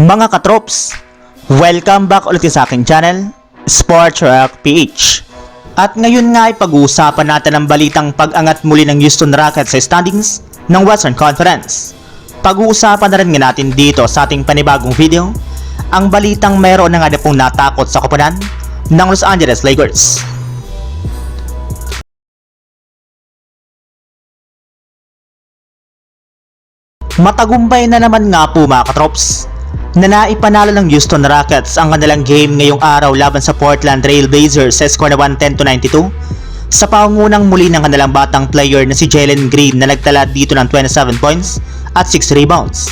Mga katrops, welcome back ulit sa aking channel, Sports Rock PH. At ngayon nga ay pag-uusapan natin ang balitang pag-angat muli ng Houston Rockets sa standings ng Western Conference. Pag-uusapan na rin nga natin dito sa ating panibagong video, ang balitang mayroon na nga na pong natakot sa koponan ng Los Angeles Lakers. Matagumpay na naman nga po mga katrops na naipanalo ng Houston Rockets ang kanilang game ngayong araw laban sa Portland Trail Blazers sa score na 110 to 92 sa pangunang muli ng kanilang batang player na si Jalen Green na nagtala dito ng 27 points at 6 rebounds.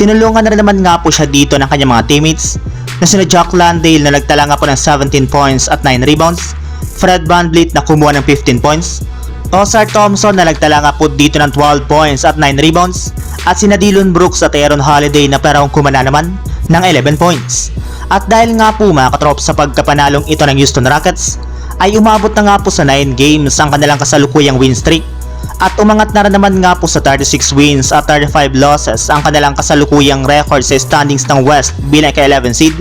Tinulungan na rin naman nga po siya dito ng kanyang mga teammates na sina Jack Landale na nagtala nga po ng 17 points at 9 rebounds, Fred VanVleet na kumuha ng 15 points, Osar Thompson na nagtala nga po dito ng 12 points at 9 rebounds at sina Dillon Brooks at Aaron Holiday na parang kumana naman ng 11 points. At dahil nga po mga katrop sa pagkapanalong ito ng Houston Rockets ay umabot na nga po sa 9 games ang kanilang kasalukuyang win streak at umangat na rin naman nga po sa 36 wins at 35 losses ang kanilang kasalukuyang record sa standings ng West bilang ka-11 seed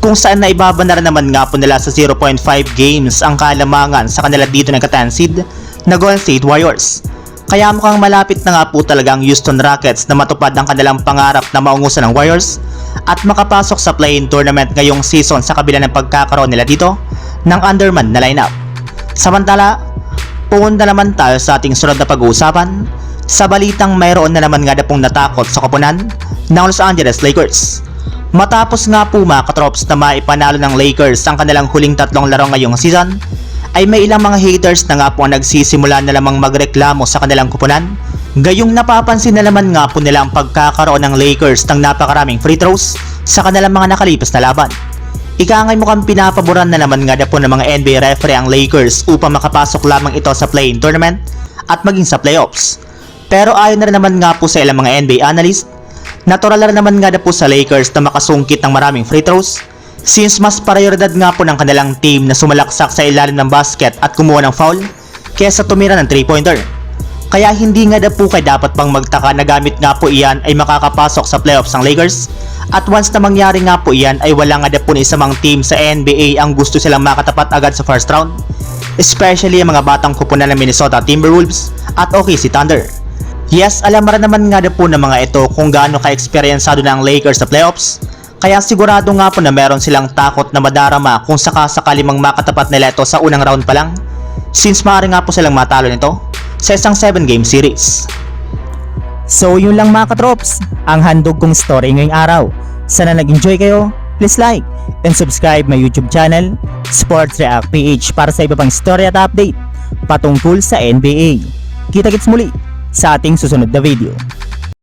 kung saan na ibaba na rin naman nga po nila sa 0.5 games ang kalamangan sa kanila dito ng ka-10 seed na Golden State Warriors. Kaya mukhang malapit na nga po talaga ang Houston Rockets na matupad ang kanilang pangarap na maungusan ng Warriors at makapasok sa play-in tournament ngayong season sa kabila ng pagkakaroon nila dito ng underman na lineup. Samantala, pumunta naman tayo sa ating sunod na pag-uusapan sa balitang mayroon na naman nga na pong natakot sa koponan ng Los Angeles Lakers. Matapos nga po mga katrops na maipanalo ng Lakers ang kanilang huling tatlong laro ngayong season, ay may ilang mga haters na nga po ang nagsisimula na lamang magreklamo sa kanilang kupunan. Gayong napapansin na naman nga po nila ang pagkakaroon ng Lakers ng napakaraming free throws sa kanilang mga nakalipas na laban. Ika nga'y mukhang pinapaboran na naman nga na po ng mga NBA referee ang Lakers upang makapasok lamang ito sa play-in tournament at maging sa playoffs. Pero ayon na rin naman nga po sa ilang mga NBA analyst, natural na rin naman nga na po sa Lakers na makasungkit ng maraming free throws since mas prioridad nga po ng kanilang team na sumalaksak sa ilalim ng basket at kumuha ng foul kesa tumira ng 3-pointer. Kaya hindi nga na po kay dapat pang magtaka na gamit nga po iyan ay makakapasok sa playoffs ng Lakers at once na mangyari nga po iyan ay wala nga na po ni isa mang team sa NBA ang gusto silang makatapat agad sa first round especially ang mga batang kupunan ng Minnesota Timberwolves at OKC Thunder. Yes, alam rin naman nga na po ng mga ito kung gaano ka-eksperyensado na ang Lakers sa playoffs kaya sigurado nga po na meron silang takot na madarama kung sakasakali mang makatapat nila ito sa unang round pa lang since maaari nga po silang matalo nito sa isang 7 game series. So yun lang mga katrops, ang handog kong story ngayong araw. Sana nag-enjoy kayo, please like and subscribe my YouTube channel, Sports React PH para sa iba pang story at update patungkol sa NBA. Kita-kits muli sa ating susunod na video.